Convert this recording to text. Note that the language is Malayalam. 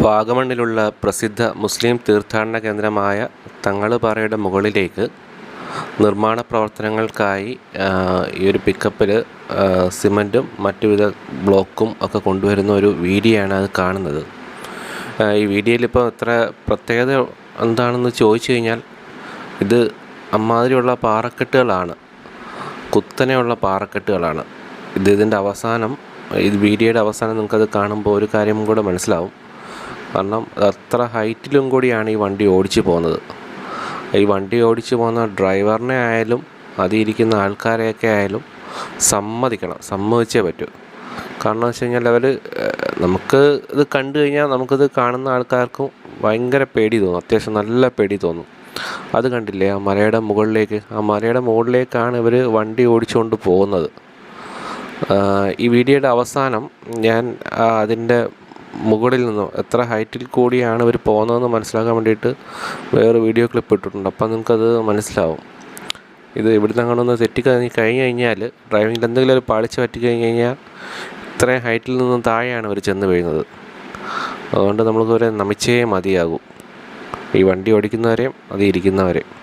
വാഗമണ്ണിലുള്ള പ്രസിദ്ധ മുസ്ലിം തീർത്ഥാടന കേന്ദ്രമായ തങ്ങളുപാറയുടെ മുകളിലേക്ക് നിർമ്മാണ പ്രവർത്തനങ്ങൾക്കായി ഈ ഒരു പിക്കപ്പിൽ സിമന്റും മറ്റു വിധ ബ്ലോക്കും ഒക്കെ കൊണ്ടുവരുന്ന ഒരു വീഡിയോ ആണ് അത് കാണുന്നത്. ഈ വീഡിയോയിൽ ഇപ്പോൾ ഇത്ര പ്രത്യേകത എന്താണെന്ന് ചോദിച്ചു കഴിഞ്ഞാൽ ഇത് അമ്മാതിരിയുള്ള പാറക്കെട്ടുകളാണ്. കുത്തനെയുള്ള പാറക്കെട്ടുകളാണ്. ഇത് ഇതിന്റെ അവസാനം ഇത് വീഡിയോയുടെ അവസാനം നിങ്ങൾക്കത് കാണുമ്പോൾ ഒരു കാര്യം കൂടെ മനസ്സിലാവും. കാരണം അത് അത്ര ഹൈറ്റിലും കൂടിയാണ് ഈ വണ്ടി ഓടിച്ചു പോകുന്നത്. ഈ വണ്ടി ഓടിച്ചു പോകുന്ന ഡ്രൈവറിനെ ആയാലും അതിരിക്കുന്ന ആൾക്കാരെയൊക്കെ ആയാലും സമ്മതിക്കണം സമ്മതിച്ചേ പറ്റൂ. കാരണം വെച്ച് കഴിഞ്ഞാൽ അവർ നമുക്ക് ഇത് കണ്ടു കഴിഞ്ഞാൽ നമുക്കിത് കാണുന്ന ആൾക്കാർക്കും ഭയങ്കര പേടി തോന്നും. അത്യാവശ്യം നല്ല പേടി തോന്നും. അത് കണ്ടില്ലേ ആ മലയുടെ മുകളിലേക്ക് ആ മലയുടെ മുകളിലേക്കാണ് ഇവർ വണ്ടി ഓടിച്ചുകൊണ്ട് പോകുന്നത്. ഈ വീഡിയോയുടെ അവസാനം ഞാൻ അതിന്റെ മുകളിൽ നിന്നോ എത്ര ഹൈറ്റിൽ കൂടിയാണ് ഇവർ പോകുന്നതെന്ന് മനസ്സിലാക്കാൻ വേണ്ടിയിട്ട് വേറെ വീഡിയോ ക്ലിപ്പ് ഇട്ടിട്ടുണ്ട്. അപ്പം നിങ്ങൾക്കത് മനസ്സിലാവും. ഇത് ഇവിടുന്ന് ഒന്ന് തെറ്റി കഴിഞ്ഞ് കഴിഞ്ഞ് കഴിഞ്ഞാൽ ഡ്രൈവിംഗിൽ എന്തെങ്കിലും ഒരു പാളിച്ച് പറ്റി കഴിഞ്ഞ് കഴിഞ്ഞാൽ ഇത്രയും ഹൈറ്റിൽ നിന്നും താഴെയാണ് ഇവർ ചെന്ന് വീഴുന്നത്. അതുകൊണ്ട് നമ്മൾക്ക് ഒരു നമിച്ചേ മതിയാകും. ഈ വണ്ടി ഓടിക്കുന്നവരെയും അത് ഇരിക്കുന്നവരെയും.